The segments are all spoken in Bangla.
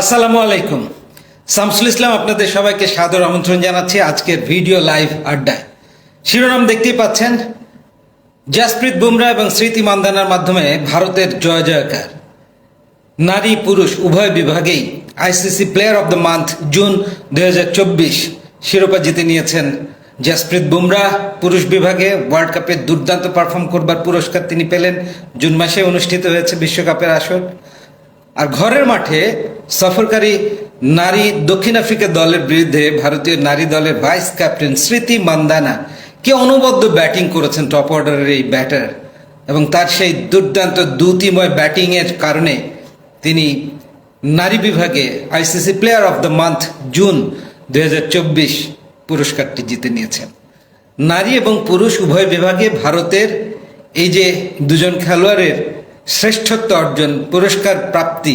আসসালামু আলাইকুম। শামসুল ইসলাম আপনাদের সবাইকে সাদর আমন্ত্রণ জানাচ্ছি আজকের ভিডিও লাইভ আড্ডায়। শিরোনাম দেখতেই পাচ্ছেন, জাসপ্রীত বুমরা এবং স্মৃতি মান্দানার মাধ্যমে ভারতের জয় জয়কার। নারী পুরুষ উভয় বিভাগেই ICC player of the month June দু হাজার চব্বিশ শিরোপা জিতে নিয়েছেন জাসপ্রীত বুমরা। পুরুষ বিভাগে ওয়ার্ল্ড কাপে দুর্দান্ত পারফর্ম করবার পুরস্কার তিনি পেলেন। জুন মাসে অনুষ্ঠিত হয়েছে বিশ্বকাপের আসর। আর ঘরের মাঠে সফরকারী নারী দক্ষিণ আফ্রিকা দলের বিরুদ্ধে ভারতীয় নারী দলের ভাইস ক্যাপ্টেন স্মৃতি মান্দানা কে অনবদ্য ব্যাটিং করেছেন টপ অর্ডারের এই ব্যাটার। এবং তার সেই দুর্দান্ত দ্যুতিময় ব্যাটিংয়ের কারণে তিনি নারী বিভাগে ICC player of the month June দু হাজার চব্বিশ পুরস্কারটি জিতে নিয়েছেন। নারী এবং পুরুষ উভয় বিভাগে ভারতের এই যে দুজন খেলোয়াড়ের শ্রেষ্ঠত্ব অর্জন, পুরস্কার প্রাপ্তি,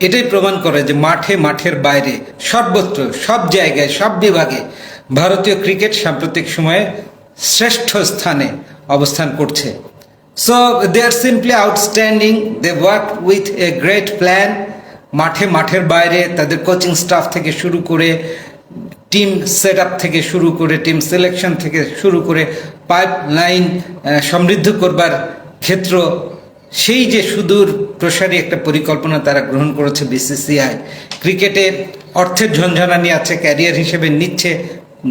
এটাই প্রমাণ করে যে মাঠে মাঠের বাইরে, সর্বত্র, সব জায়গায়, সব বিভাগে ভারতীয় ক্রিকেট সাম্প্রতিক সময়ে শ্রেষ্ঠ স্থানে অবস্থান করছে। So they are simply outstanding they work with a great plan মাঠে মাঠের বাইরে তাদের কোচিং স্টাফ থেকে শুরু করে টিম সেট থেকে শুরু করে টিম সিলেকশন থেকে শুরু করে পাইপ লাইন সমৃদ্ধ করবার ক্ষেত্র সেই যে সুদূর প্রসারী একটা পরিকল্পনা তারা গ্রহণ করেছে বিসিসিআই, ক্রিকেটে অর্থের ঝঞ্ঝানানি আছে, ক্যারিয়ার হিসেবে নিচ্ছে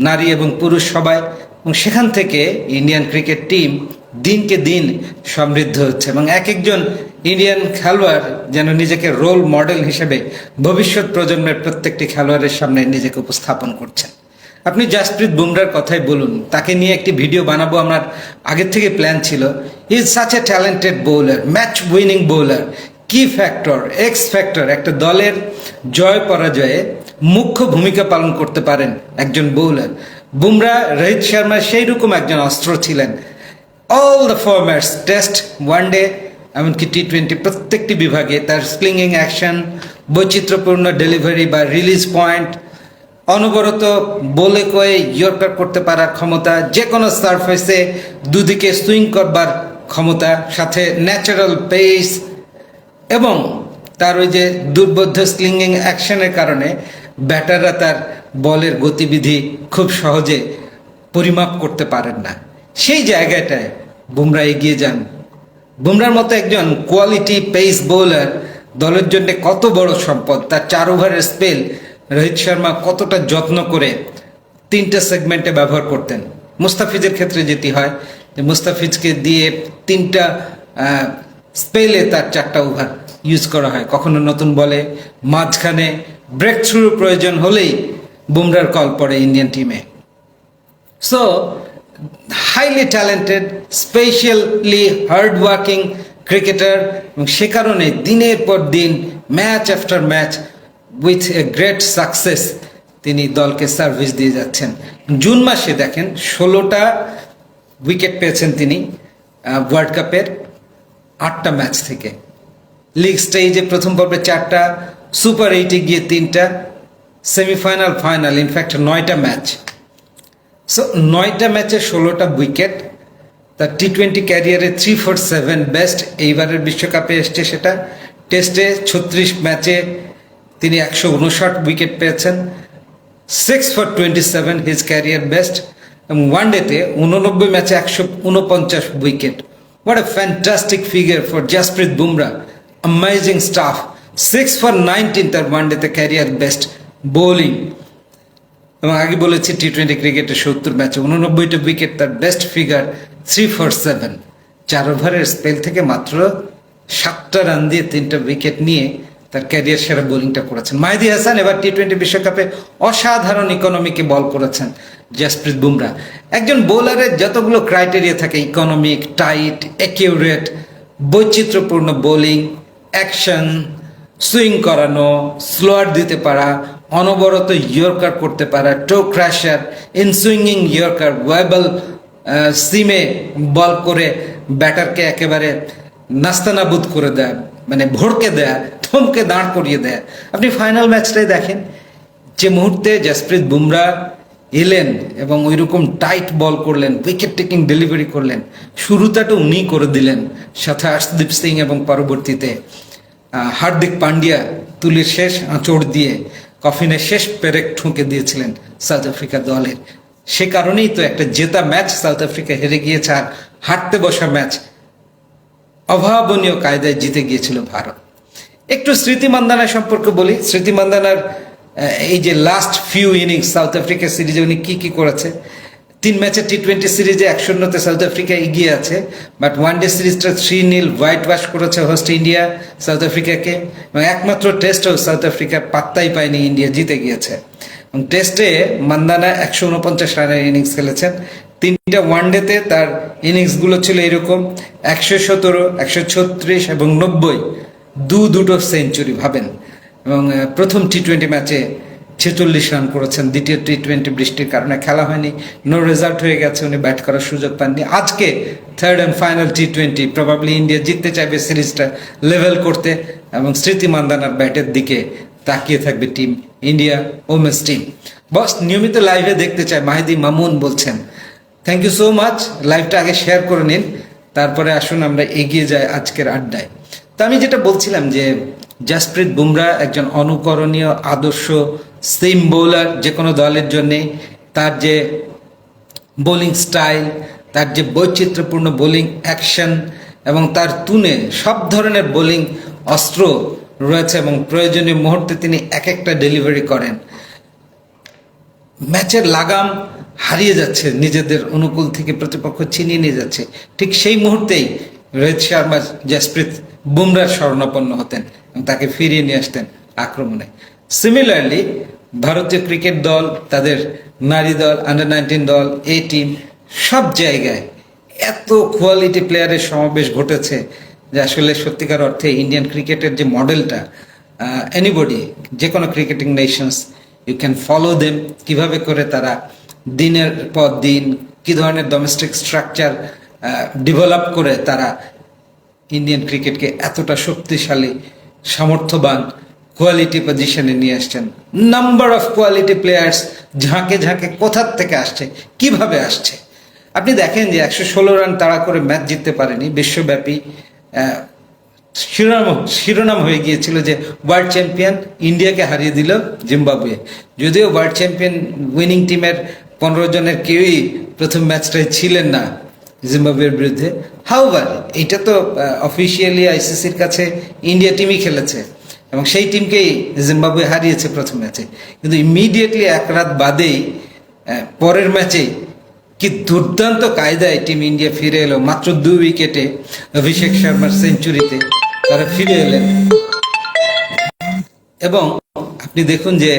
নারী এবং পুরুষ সবাই, এবং সেখান থেকে ইন্ডিয়ান ক্রিকেট টিম দিনকে দিন সমৃদ্ধ হচ্ছে, এবং এক একজন ইন্ডিয়ান খেলোয়াড় যেন নিজেকে রোল মডেল হিসেবে ভবিষ্যৎ প্রজন্মের প্রত্যেকটি খেলোয়াড়ের সামনে নিজেকে উপস্থাপন করছেন। আপনি জাসপ্রীত বুমরার কথাই বলুন। তাকে নিয়ে একটি ভিডিও বানাবো আমার আগের থেকে প্ল্যান ছিল। Is such a talented bowler match winning bowler কি ফ্যাক্টর এক্স ফ্যাক্টর একটা দলের জয় পরাজয়ে মুখ্য ভূমিকা পালন করতে পারেন একজন বোলার বুমরা, রোহিত শর্মা সেই রকম একজন অস্ত্র ছিলেন। All the formats test one day এমনকি টি টোয়েন্টি প্রত্যেকটি বিভাগে তার স্লিংইং অ্যাকশন বৈচিত্র্যপূর্ণ ডেলিভারি বা রিলিজ পয়েন্ট অনবরত বলে কয়ে ইয়র্কার করতে পারার ক্ষমতা যে কোনো সারফেসে দুদিকে সুইং করবার ক্ষমতা, সাথে ন্যাচারাল পেস এবং তার ওই যে দুর্বোধ্য স্লিঙ্গিং অ্যাকশনের কারণে ব্যাটাররা তার বলের গতিবিধি খুব সহজে পরিমাপ করতে পারেন না। সেই জায়গাটায় বুমরা এগিয়ে যান। বুমরার মতো একজন কোয়ালিটি পেস বোলার দলের জন্য কত বড় সম্পদ, তার চার ওভারের স্পেল রোহিত শর্মা কতটা যত্ন করে তিনটা সেগমেন্টে ব্যবহার করতেন? মুস্তাফিজের ক্ষেত্রে যেটি হয়, যে মুস্তাফিজকে দিয়ে তিনটা স্পেলে তার চারটা ওভার ইউজ করা হয়। কখনো নতুন বলে, মাঝখানে ব্রেক থ্রুর প্রয়োজন হলেই বুমরার কল পড়ে ইন্ডিয়ান টিমে so highly talented specially hard working cricketer এবং সে কারণে দিনের পর দিন match after match with a great success তিনি দলকে সার্ভিস দিয়ে যাচ্ছেন। জুন মাসে দেখেন, ষোলোটা উইকেট পেয়েছেন তিনি ওয়ার্ল্ড কাপের আটটা ম্যাচ থেকে। লিগ স্টেজে প্রথম পর্বে চারটা সুপার এইটে গিয়ে তিনটা সেমিফাইনাল ফাইনাল ইনফ্যাক্ট নয়টা ম্যাচ সো নয়টা ম্যাচে ষোলোটা উইকেট তার টি টোয়েন্টি ক্যারিয়ারে থ্রি ফোর সেভেন বেস্ট এইবারের বিশ্বকাপে এসছে সেটা। টেস্টে ছত্রিশ ম্যাচে তিনি একশো উনষাট উইকেট পেয়েছেন six for twenty seven his career best এবং ওয়ান ডেতে উননব্বই ম্যাচে একশো উনপঞ্চাশ wicket what a fantastic figure for Jasprit Bumrah amazing stuff six for nineteen তার ওয়ান ডেতে ক্যারিয়ার বেস্ট বোলিং এবং আগে বলেছি টি টোয়েন্টি ক্রিকেটে সত্তর ম্যাচে উননব্বইটা উইকেট তার best figure three four seven চার ওভারের স্পেল থেকে মাত্র সাতটা রান দিয়ে তিনটা উইকেট নিয়ে তার ক্যারিয়ার সেরা বোলিংটা করেছেন। মাহিদি হাসান এবার টি টোয়েন্টি বিশ্বকাপে অসাধারণ ইকোনমিকে বল করেছেন জাসপ্রীত বুমরা। একজন বোলারের যতগুলো ক্রাইটেরিয়া থাকে ইকোনমিক টাইট অ্যাকিউরেট বৈচিত্র্যপূর্ণ বোলিং অ্যাকশন সুইং করানো স্লোয়ার দিতে পারা, অনবরত ইয়র্কার করতে পারা টো ক্র্যাশার ইনসুইংিং ইয়র্কার ওয়েবল সিমে বল করে ব্যাটারকে একেবারে নাস্তানাবুদ করে দেয় মানে ভড়কে দেয় থমকে দাঁড় করিয়ে দেয়। আপনি ফাইনাল ম্যাচটাই দেখেন। যে মুহূর্তে জাসপ্রীত বুমরা এলেন এবং ওই রকম টাইট বল করলেন উইকেট টেকিং ডেলিভারি করলেন শুরুটাটা উনি করে দিলেন, সাথে আর্শদীপ সিং এবং পরবর্তীতে হার্দিক পান্ডিয়া তুলির শেষ আঁচড় দিয়ে কফিনের শেষ পেরেক ঠুঁকে দিয়েছিলেন সাউথ আফ্রিকা দলের। সে কারণেই তো একটা জেতা ম্যাচ সাউথ আফ্রিকা হেরে গিয়েছে আর হাঁটতে বসা ম্যাচ অভাবনীয় কায়দায় জিতে গিয়েছিল ভারত। একটু স্মৃতি মান্দানা সম্পর্কে বলি। স্মৃতি মান্দানার এই যে last few innings South Africa সিরিজে উনি কি কি করেছে? তিন ম্যাচে টি টোয়েন্টি সিরিজে এক শূন্যতে সাউথ আফ্রিকা এগিয়ে আছে বাট ওয়ান ডে সিরিজটা থ্রি নীল হোয়াইট ওয়াশ করেছে হোস্ট ইন্ডিয়া সাউথ আফ্রিকাকে এবং একমাত্র টেস্টও সাউথ আফ্রিকার পাত্তাই পায়নি ইন্ডিয়া জিতে গিয়েছে। এবং টেস্টে মান্দানা একশো উনপঞ্চাশ রানের ইনিংস খেলেছেন। তিনটা ওয়ানডেতে তার ইনিংসগুলো ছিল এরকম, একশো সতেরো, একশো ছত্রিশ এবং নব্বই। দু দুটো সেঞ্চুরি ভাবেন। এবং প্রথম টি টোয়েন্টি ম্যাচে ছেচল্লিশ রান করেছেন। দ্বিতীয় টি টোয়েন্টি বৃষ্টির কারণে খেলা হয়নি। নো রেজাল্ট হয়ে গেছে, উনি ব্যাট করার সুযোগ পাননি। আজকে third and final T twenty probably India জিততে চাইবে সিরিজটা লেভেল করতে। এবং স্মৃতি মান্দানার ব্যাটের দিকে তাকিয়ে থাকবে team India women's team boss নিয়মিত লাইভে দেখতে চাই, মাহিদি মামুন বলছেন। থ্যাংক ইউ সো মাচ লাইভটা আগে শেয়ার করে নিন। তারপরে আসুন, আমরা এগিয়ে যাই আজকের আড্ডায়। তো আমি যেটা বলছিলাম যে জাসপ্রীত বুমরা একজন অনুকরণীয় আদর্শ সিম বোলার যে কোনো দলের জন্যে, তার যে বোলিং স্টাইল তার যে বৈচিত্র্যপূর্ণ বোলিং অ্যাকশন এবং তার তুনে সব ধরনের বোলিং অস্ত্র রয়েছে এবং প্রয়োজনীয় মুহূর্তে তিনি এক একটা ডেলিভারি করেন। ম্যাচের লাগাম হারিয়ে যাচ্ছে, নিজেদের অনুকূল থেকে প্রতিপক্ষ ছিনিয়ে নিয়ে যাচ্ছে। ঠিক সেই মুহূর্তেই রোহিত শর্মা জাসপ্রীত বুমরার স্মরণাপন্ন হতেন এবং তাকে ফিরিয়ে নিয়ে আসতেন আক্রমণে। সিমিলারলি ভারতীয় ক্রিকেট দল, তাদের নারী দল আন্ডার নাইনটিন দল এই টিম সব জায়গায় এত কোয়ালিটি প্লেয়ারের সমাবেশ ঘটেছে যে আসলে সত্যিকার অর্থে ইন্ডিয়ান ক্রিকেটের যে মডেলটা এনিবডি যে কোনো cricketing nations you can follow them কীভাবে করে তারা দিনের পর দিন, কি ধরনের ডোমেস্টিক স্ট্রাকচার ডেভেলপ করে তারা ইন্ডিয়ান ক্রিকেটকে এতটা শক্তিশালী, সামর্থ্যবান কোয়ালিটি পজিশনে নিয়ে আসছেন। নাম্বার অফ কোয়ালিটি প্লেয়ার্স ঝাঁকে ঝাঁকে কোথার থেকে আসছে? কীভাবে আসছে? আপনি দেখেন যে একশো ষোলো রান তাড়া করে ম্যাচ জিততে পারেনি। বিশ্বব্যাপী শিরোনাম শিরোনাম হয়ে গিয়েছিল যে ওয়ার্ল্ড চ্যাম্পিয়ন ইন্ডিয়াকে হারিয়ে দিল জিম্বাবুয়ে। যদিও ওয়ার্ল্ড চ্যাম্পিয়ন উইনিং টিমের পনেরো জনের কেউই প্রথম ম্যাচটায় ছিলেন না জিম্বাবুয়ের বিরুদ্ধে। হাউবার এটা তো অফিসিয়ালি আইসিসির কাছে ইন্ডিয়া টিমই খেলেছে এবং সেই টিমকেই জিম্বাবুয়ে হারিয়েছে প্রথম ম্যাচে। কিন্তু ইমিডিয়েটলি এক রাত বাদেই পরের ম্যাচেই কি দুর্দান্ত কায়দায় টিম ইন্ডিয়া ফিরে এলো। মাত্র দু উইকেটে অভিষেক শর্মার সেঞ্চুরিতে তারা ফিরে এলেন। এবং আপনি দেখুন যে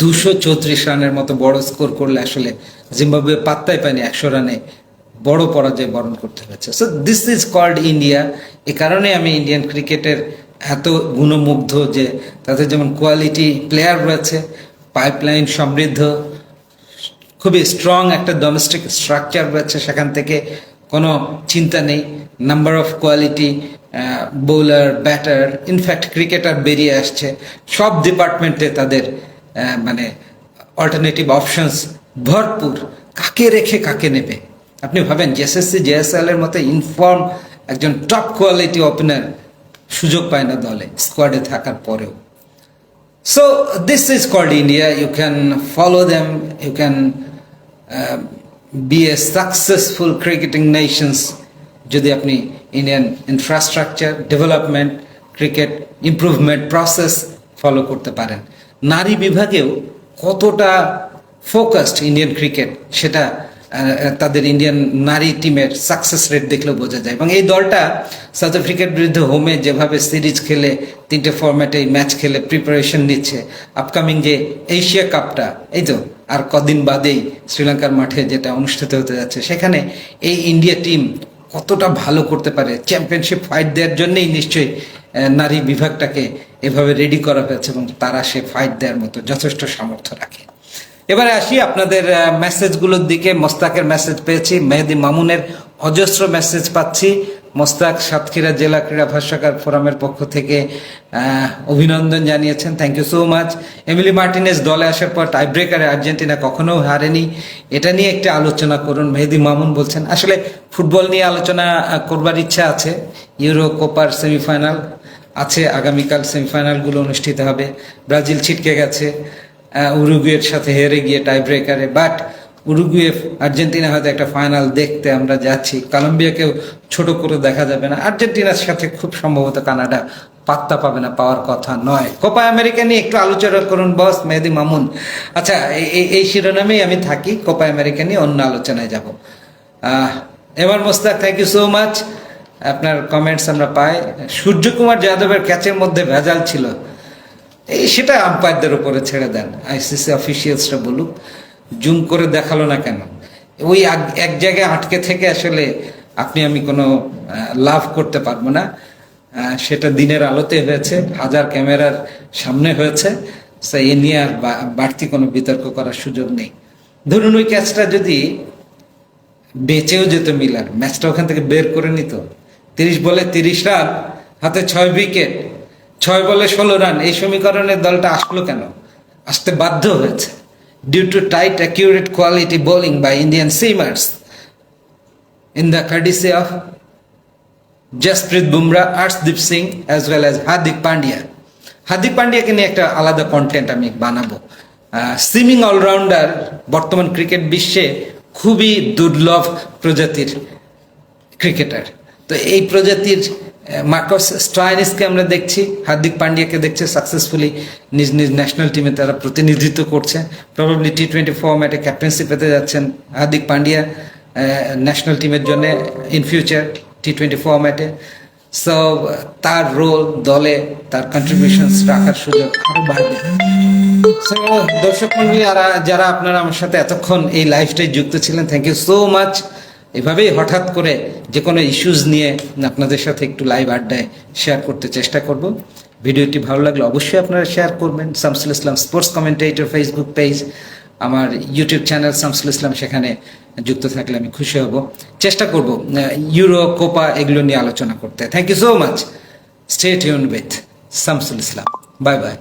দুশো চৌত্রিশ রানের মতো বড় স্কোর করলে আসলে জিম্বাবুয়ে পাত্তাই পায়নি একশো রানে। বড় পরাজয় বরণ করতে হয়েছে so this is called India এ কারণে আমি ইন্ডিয়ান ক্রিকেটের এত গুণমুগ্ধ যে তাদের যেমন কোয়ালিটি প্লেয়ার রয়েছে পাইপলাইন সমৃদ্ধ, খুবই স্ট্রং একটা ডোমেস্টিক স্ট্রাকচার রয়েছে সেখান থেকে কোনো চিন্তা নেই। Number of quality bowler batter in fact cricketer বেরিয়ে আসছে। সব ডিপার্টমেন্টে তাদের মানে অল্টারনেটিভ অপশনস ভরপুর। কাকে রেখে কাকে নেবে? আপনি ভাবেন জেএসএসসি জেএসএল এর মতো ইনফর্ম একজন টপ কোয়ালিটি ওপেনার সুযোগ পায় না দলে স্কোয়াডে থাকার পরেও। So this is called India you can follow them. You can be a successful cricketing nations যদি আপনি Indian infrastructure development cricket improvement process follow করতে পারেন। নারী বিভাগেও কতটা ফোকাসড ইন্ডিয়ান ক্রিকেট সেটা তাদের ইন্ডিয়ান নারী টিমের সাকসেস রেট দেখলেও বোঝা যায়। এবং এই দলটা সাউথ আফ্রিকার বিরুদ্ধে হোমে যেভাবে সিরিজ খেলে, তিনটে ফরম্যাটে ম্যাচ খেলে প্রিপারেশন নিচ্ছে আপকামিং যে এশিয়া কাপটা এই তো, আর কদিন বাদেই শ্রীলঙ্কার মাঠে যেটা অনুষ্ঠিত হতে যাচ্ছে, সেখানে এই ইন্ডিয়া টিম কতটা ভালো করতে পারে চ্যাম্পিয়নশিপ ফাইট দেওয়ার জন্যই নিশ্চয়ই নারী বিভাগটাকে এভাবে রেডি করা হয়েছে এবং তারা সে ফাইট দেওয়ার মতো যথেষ্ট সামর্থ্য রাখে। এবারে আসি আপনাদের মেসেজগুলোর দিকে। মোস্তাকের মেসেজ পেয়েছি, মেহেদি মামুনের অজস্র মেসেজ পাচ্ছি। মোস্তাক সাতক্ষীরা জেলা ক্রীড়া ভাষ্যকার ফোরামের পক্ষ থেকে অভিনন্দন জানিয়েছেন। Thank you so much Emiliano Martinez দলে আসার পর টাই ব্রেকারে আর্জেন্টিনা কখনো হারেনি। এটা নিয়ে একটা আলোচনা করুন। মেহেদি মামুন বলছেন, আসলে ফুটবল নিয়ে আলোচনা করবার ইচ্ছা আছে। ইউরো কোপার সেমিফাইনাল আছে, আগামীকাল সেমিফাইনালগুলো অনুষ্ঠিত হবে। ব্রাজিল ছিটকে গেছে। উরুগুয়ের সাথে হেরে গিয়ে টাই ব্রেকারে বাট উরুগুয়ে, আর্জেন্টিনা হয়তো একটা ফাইনাল দেখতে আমরা যাচ্ছি। কলম্বিয়াকেও ছোট করে দেখা যাবে না। আর্জেন্টিনার সাথে খুব সম্ভবত কানাডা পাত্তা পাবে না, পাওয়ার কথা নয়। কোপা আমেরিকা নিয়ে একটু আলোচনা করুন বস মেহেদি মামুন। আচ্ছা এই- শিরোনামেই আমি থাকি কোপা আমেরিকা নিয়ে অন্য আলোচনায় যাব। এবার Mostak thank you so much আপনার কমেন্টস আমরা পাই। সূর্যকুমার যাদবের ক্যাচের মধ্যে ভেজাল ছিল। এই সেটা আম্পায়ারদের উপরে ছেড়ে দেন। আইসিসি অফিসিয়ালসরা বলুক, জুম করে দেখাল না কেন? ওই এক জায়গায় আটকে থেকে আসলে আপনি, আমি কোনো লাভ করতে পারব না। সেটা দিনের আলোতে হয়েছে, হাজার ক্যামেরার সামনে হয়েছে। এ নিয়ে আর বাড়তি কোনো বিতর্ক করার সুযোগ নেই। ধরুন ওই ক্যাচটা যদি বেঁচেও যেত মিলার ম্যাচটা ওখান থেকে বের করে নিত। তিরিশ বলে তিরিশ রান, হাতে ছয় উইকেট ছয় বলে ষোলো রান, এই সমীকরণের দলটা আসলো কেন? আসতে বাধ্য হয়েছে। Due to tight accurate quality bowling by Indian seamers in the কার্ডিসি of Jasprit Bumrah Arshdeep Singh as well as Hardik Pandya Hardik পান্ডিয়াকে নিয়ে একটা আলাদা কন্টেন্ট আমি বানাবো। সিমিং অলরাউন্ডার বর্তমান ক্রিকেট বিশ্বে খুবই দুর্লভ প্রজাতির ক্রিকেটার তো এই প্রজাতির মার্কস স্ট্রাইনিসকে আমরা দেখছি, হার্দিক পান্ডিয়াকে দেখছে সাকসেসফুলি নিজ নিজ ন্যাশনাল টিমে তারা প্রতিনিধিত্ব করছে। প্রবাবলি টি টোয়েন্টি ফর্ম্যাটে ক্যাপ্টেন্সি পেতে যাচ্ছেন হার্দিক পান্ডিয়া ন্যাশনাল টিমের জন্য ইন ফিউচার টি টোয়েন্টি ফর্ম্যাটে সো তার রোল দলে তার কন্ট্রিবিউশনস রাখার সুযোগ আরও বাড়বে। দর্শক মন্ডলী যারা আপনারা আমার সাথে এতক্ষণ এই লাইফটাই যুক্ত ছিলেন থ্যাংক ইউ সো মাচ এভাবেই হঠাৎ করে যে কোনো ইস্যুজ নিয়ে আপনাদের সাথে একটু লাইভ আড্ডায় শেয়ার করতে চেষ্টা করব। ভিডিওটি ভালো লাগলে অবশ্যই আপনারা শেয়ার করবেন। Shamsul Islam sports commentator Facebook page আমার ইউটিউব চ্যানেল শামসুল ইসলাম, সেখানে যুক্ত থাকলে আমি খুশি হব। চেষ্টা করব ইউরো কোপা এগুলো নিয়ে আলোচনা করতে। Thank you so much stay tune with Shamsul Islam. Bye bye